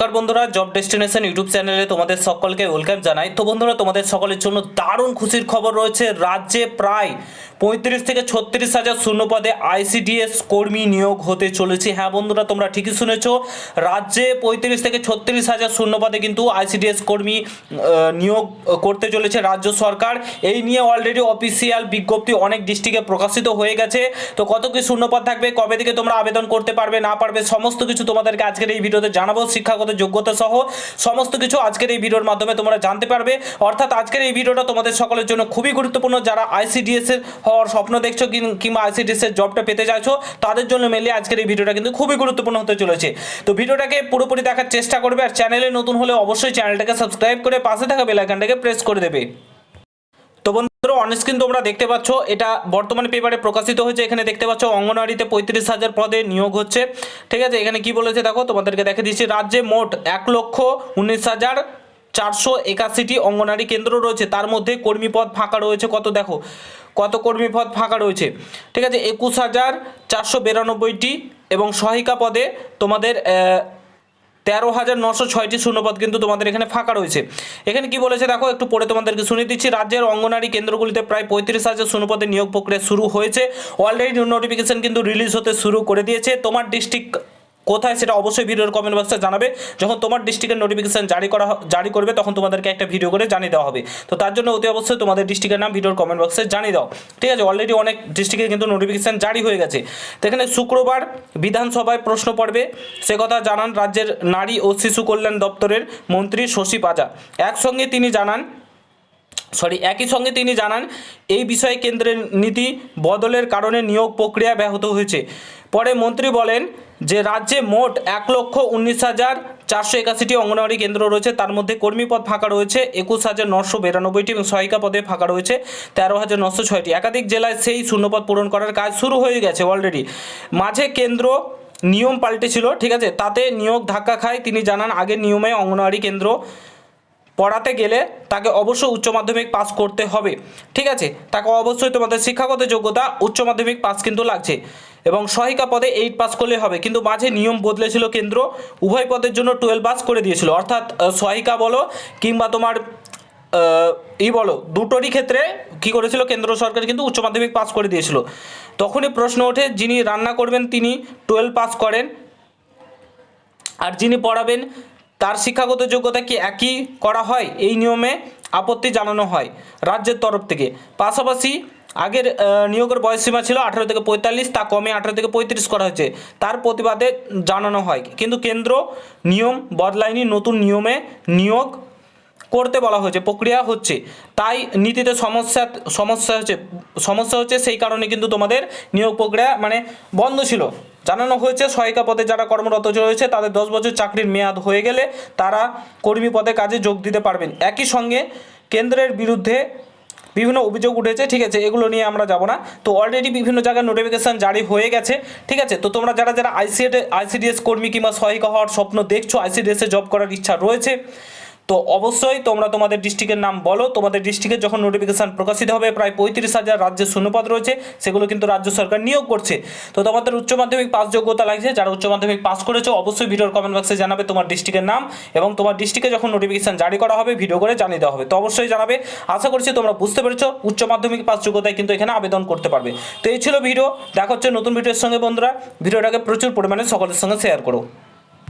নমস্কার বন্ধুরা job destination YouTube চ্যানেলে তোমাদের সকলকে ওয়েলকাম জানাই। তো বন্ধুরা, তোমাদের সকলের জন্য দারুণ খুশির খবর রয়েছে। রাজ্যে প্রায় পঁয়ত্রিশ থেকে ছত্রিশ হাজার শূন্য পদে আইসিডিএস কর্মী নিয়োগ হতে চলেছে। হ্যাঁ বন্ধুরা, তোমরা ঠিকই শুনেছ, রাজ্যে পঁয়ত্রিশ থেকে ছত্রিশ হাজার শূন্য পদে কিন্তু আইসিডিএস কর্মী নিয়োগ করতে চলেছে রাজ্য সরকার। এই নিয়ে অলরেডি অফিসিয়াল বিজ্ঞপ্তি অনেক ডিস্ট্রিক্টে প্রকাশিত হয়ে গেছে। তো কত কি শূন্যপদ থাকবে, কবে থেকে তোমরা আবেদন করতে পারবে, না পারবে, সমস্ত কিছু তোমাদেরকে আজকের এই ভিডিওতে জানাব। শিক্ষাগত যোগ্যতা সহ সমস্ত কিছু আজকের এই ভিডিওর মাধ্যমে তোমরা জানতে পারবে। অর্থাৎ আজকের এই ভিডিওটা তোমাদের সকলের জন্য খুবই গুরুত্বপূর্ণ। যারা আইসিডিএসের হওয়ার স্বপ্ন দেখছ কিংবা আইসিডিএস এর জবটা পেতে চাইছো, তাদের জন্য মেলে আজকের এই ভিডিওটা কিন্তু খুবই গুরুত্বপূর্ণ হতে চলেছে। তো ভিডিওটাকে পুরোপুরি দেখার চেষ্টা করবে আর চ্যানেলে নতুন হলে অবশ্যই চ্যানেলটাকে সাবস্ক্রাইব করে পাশে থাকা বেল আইকনটাকে প্রেস করে দেবে। তো বন্ধুরা অনস্ক্রিন তোমরা দেখতে পাচ্ছ, এটা বর্তমানে পেপারে প্রকাশিত হয়েছে। এখানে দেখতে পাচ্ছ, অঙ্গনওয়াড়িতে পঁয়ত্রিশ হাজার পদে নিয়োগ হচ্ছে। ঠিক আছে, এখানে কি বলেছে দেখো, তোমাদেরকে দেখে দিচ্ছি, রাজ্যে মোট এক লক্ষ উনিশ হাজার চারশো একাশিটি অঙ্গনওয়াড়ি কেন্দ্র রয়েছে। তার মধ্যে কর্মী পদ ফাঁকা রয়েছে। কত দেখো, কত কর্মী পদ ফাঁকা রয়েছে। ঠিক আছে, একুশ হাজার চারশো বিরানব্বইটি এবং সহায়িকা পদে তোমাদের তেরো হাজার নশো ছয়টি শূন্যপদ কিন্তু তোমাদের এখানে ফাঁকা রয়েছে। এখানে কি বলেছে দেখো, একটু পরে তোমাদেরকে শুনে দিচ্ছি। রাজ্যের অঙ্গনারী কেন্দ্রগুলিতে প্রায় পঁয়ত্রিশ হাজার শূন্যপদের নিয়োগ প্রক্রিয়া শুরু হয়েছে। অলরেডি নোটিফিকেশন কিন্তু রিলিজ হতে শুরু করে দিয়েছে। তোমার ডিস্ট্রিক্ট কোথায় সেটা অবশ্যই ভিডিওর কমেন্ট বক্সে জানাবে। যখন তোমার ডিস্ট্রিক্টের নোটিফিকেশন জারি করা জারি করবে, তখন তোমাদেরকে একটা ভিডিও করে জানিয়ে দেওয়া হবে। তো তার জন্য অতি অবশ্যই তোমাদের ডিস্ট্রিক্টের নাম ভিডিওর কমেন্ট বক্সে জানিয়ে দাও। ঠিক আছে অলরেডি অনেক ডিস্ট্রিক্টে কিন্তু নোটিফিকেশন জারি হয়ে গেছে। তো এখানে শুক্রবার বিধানসভায় প্রশ্ন পড়বে। সে কথা জানান রাজ্যের নারী ও শিশু কল্যাণ দপ্তরের মন্ত্রী শশী পাজা। একসঙ্গে তিনি জানান সরি একই সঙ্গে তিনি জানান, এই বিষয়ে কেন্দ্রের নীতি বদলের কারণে নিয়োগ প্রক্রিয়া ব্যাহত হয়েছে। পরে মন্ত্রী বলেন যে রাজ্যে মোট এক লক্ষ উনিশ হাজার চারশো একাশিটি অঙ্গনওয়াড়ি কেন্দ্র রয়েছে। তার মধ্যে কর্মী পদ ফাঁকা রয়েছে, একুশ হাজার নশো বিরানব্বইটি এবং সহায়িকা পদে ফাঁকা রয়েছে, তেরো হাজার নশো ছয়টি। একাধিক জেলায় সেই শূন্যপদ পূরণ করার কাজ শুরু হয়ে গেছে অলরেডি মাঝে কেন্দ্র নিয়ম পাল্টেছিল, ঠিক আছে? তাতে নিয়োগ ধাক্কা খায়। তিনি জানান, আগের নিয়মে অঙ্গনওয়াড়ি কেন্দ্র পড়াতে গেলে তাকে অবশ্যই উচ্চ মাধ্যমিক পাস করতে হবে। ঠিক আছে? তাকে অবশ্যই তোমাদের শিক্ষাগত যোগ্যতা, উচ্চ মাধ্যমিক পাস কিন্তু লাগছে। এবং সহায়িকা পদে এইট পাস করলে হবে। কিন্তু মাঝে নিয়ম বদলেছিল কেন্দ্র, উভয় পদের জন্য টুয়েলভ পাস করে দিয়েছিল। অর্থাৎ সহায়িকা বলো কিংবা তোমার ই বলো, দুটোরই ক্ষেত্রে কি করেছিল কেন্দ্র সরকার কিন্তু উচ্চ মাধ্যমিক পাস করে দিয়েছিল। তখনই প্রশ্ন ওঠে, যিনি রান্না করবেন তিনি টুয়েলভ পাস করেন। আর যিনি পড়াবেন তার শিক্ষাগত যোগ্যতা কি একই করা হয়? এই নিয়মে আপত্তি জানানো হয় রাজ্যের তরফ থেকে। পাশাপাশি আগের নিয়োগের বয়সসীমা ছিল আঠারো থেকে পঁয়তাল্লিশ, তা কমে আঠারো থেকে পঁয়ত্রিশ করা হয়েছে। তার প্রতিবাদে জানানো হয়। কিন্তু কেন্দ্র নিয়ম বদলায়নি, নতুন নিয়মে নিয়োগ করতে বলা হয়েছে, প্রক্রিয়া হচ্ছে। তাই নীতিতে সমস্যা সমস্যা হচ্ছে সমস্যা হচ্ছে সেই কারণে কিন্তু তোমাদের নিয়োগ প্রক্রিয়া মানে বন্ধ ছিল। জানানো হয়েছে, সহায়িকা পদে যারা কর্মরত রয়েছে, তাদের দশ বছর চাকরির মেয়াদ হয়ে গেলে তারা কর্মী পদে কাজে যোগ দিতে পারবেন। একই সঙ্গে কেন্দ্রের বিরুদ্ধে বিভিন্ন অভিযোগ উঠেছে, ঠিক আছে, এগুলো নিয়ে আমরা যাব না। তো অলরেডি বিভিন্ন জায়গায় নোটিফিকেশন জারি হয়ে গেছে, ঠিক আছে? তো তোমরা যারা যারা আইসিএড আইসিডিএস কর্মী কিংবা সহায়িকা হওয়ার স্বপ্ন দেখছ আইসিডিএসে জব করার ইচ্ছা রয়েছে তো অবশ্যই তোমরা তোমাদের ডিস্ট্রিক্টের নাম বলো। তোমাদের ডিস্ট্রিক্টের যখন নোটিফিকেশান প্রকাশিত হবে, প্রায় পঁয়ত্রিশ হাজার রাজ্যের শূন্যপদ রয়েছে, সেগুলো কিন্তু রাজ্য সরকার নিয়োগ করছে। তো তোমাদের উচ্চ মাধ্যমিক পাস যোগ্যতা লাগছে। যারা উচ্চ মাধ্যমিক পাস করেছ, অবশ্যই ভিডিওর কমেন্ট বক্সে জানাবে তোমার ডিস্ট্রিক্টের নাম এবং তোমার ডিস্ট্রিক্টে যখন নোটিফিকেশন জারি করা হবে ভিডিও করে জানিয়ে দেওয়া হবে। তো অবশ্যই জানাবে। আশা করছি তোমরা বুঝতে পেরেছ, উচ্চ মাধ্যমিক পাস যোগ্যতায় কিন্তু এখানে আবেদন করতে পারবে। তো এই ছিল ভিডিও দেখা হচ্ছে নতুন ভিডিওর সঙ্গে, বন্ধুরা। ভিডিওটাকে প্রচুর পরিমাণে সকলের সঙ্গে শেয়ার করো।